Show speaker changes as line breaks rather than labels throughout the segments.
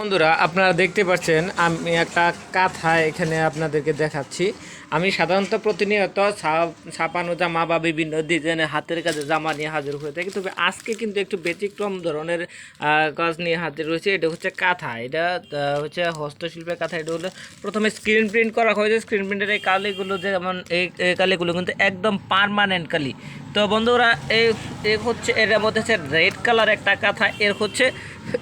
বন্ধুরা, আপনারা দেখতে পাচ্ছেন, আমি একটা কাঁথা এখানে আপনাদেরকে দেখাচ্ছি। আমি সাধারণত প্রতিনিয়ত ছাপানো জামা বা বিভিন্ন ডিজাইনের হাতের কাজে জামা নিয়ে হাজির হয়ে থাকি। তবে আজকে কিন্তু একটু ব্যতিক্রম ধরনের কাজ নিয়ে হাজির হয়েছে। এটা হচ্ছে কাঁথা। এটা হচ্ছে হস্তশিল্পের কাঁথা। এটা হলো প্রথমে স্ক্রিন প্রিন্ট করা হয়েছে। স্ক্রিন প্রিন্টের এই কালিগুলো যেমন, এই কালিগুলো কিন্তু একদম পারমানেন্ট কালি। তো বন্ধুরা, এই হচ্ছে, এর মধ্যে হচ্ছে রেড কালার একটা কাঁথা, এর হচ্ছে,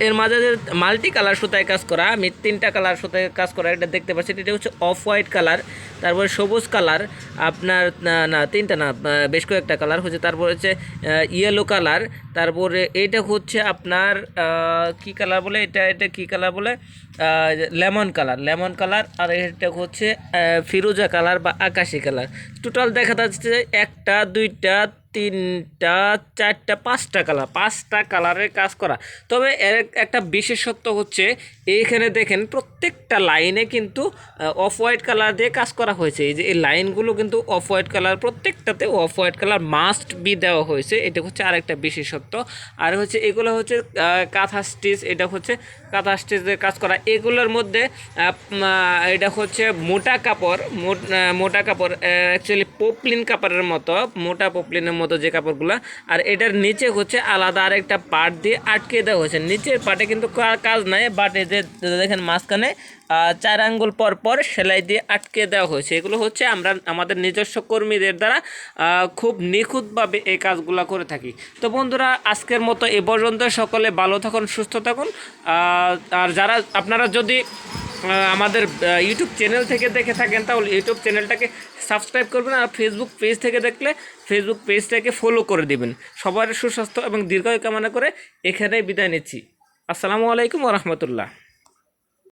এর মাঝে যে মাল্টি কালার সুতায় কাজ করা, আমি তিনটা কালার সুতায় কাজ করা, এটা দেখতে পাচ্ছি এটা হচ্ছে অফ হোয়াইট কালার তারপরে সবুজ কালার আপনার, না তিনটা না বেশ কয়েকটা কালার হচ্ছে তারপর হচ্ছে ইয়েলো কালার তারপরে এটা হচ্ছে আপনার কি কালার বলে এটা? এটা কি কালার বলে? লেমন কালার লেমন কালার আর এটা হচ্ছে ফিরোজা কালার বা আকাশি কালার টোটাল দেখা যাচ্ছে একটা, দুইটা, তিনটা, চারটা, পাঁচটা কালার পাঁচটা কালারের কাজ করা। তবে এর একটা বিশেষত্ব হচ্ছে, এইখানে দেখেন প্রত্যেকটা লাইনে কিন্তু অফ হোয়াইট কালার দিয়ে কাজ করা হয়েছে। এই যে এই লাইনগুলো কিন্তু অফ হোয়াইট কালার, প্রত্যেকটাতে off white colour must be দেওয়া হয়েছে। এটা হচ্ছে আরেকটা বিশেষত্ব। আর হচ্ছে এগুলো হচ্ছে কাঁথা স্টিচ, এটা হচ্ছে কাঁথা স্টিচের কাজ করা। এগুলোর মধ্যে এটা হচ্ছে মোটা কাপড়, মোট- কাপড় অ্যাকচুয়ালি পপলিন কাপড়ের মতো, মোটা পপলিনের মতো যে কাপড়গুলো। আর এটার নিচে হচ্ছে আলাদা আরেকটা পার্ট দিয়ে আটকে দেওয়া হয়েছে। নিচের পার্টে কিন্তু কাজ নাই বাট এই যে দেখেন মাঝখানে চার আঙ্গুল পর পর সেলাই দিয়ে আটকে দেওয়া হয়েছে। এগুলো হচ্ছে আমরা, আমাদের নিজস্ব কর্মীদের দ্বারা খুব নিখুঁতভাবে এই কাজগুলো করে থাকি। তো বন্ধুরা, আজকের মতো এ পর্যন্ত। সকলে ভালো থাকুন, সুস্থ থাকুন। আর যারা, আপনারা যদি আমাদের ইউটিউব চ্যানেল থেকে দেখে থাকেন, তাহলে ইউটিউব চ্যানেলটাকে সাবস্ক্রাইব করবেন আর ফেসবুক পেজ থেকে দেখলে ফেসবুক পেজটাকে ফলো করে দিবেন। সবার সুস্বাস্থ্য এবং দীর্ঘায়ু কামনা করে এখানেই বিদায় নিচ্ছি। আসসালামু আলাইকুম রহমতুল্লাহ।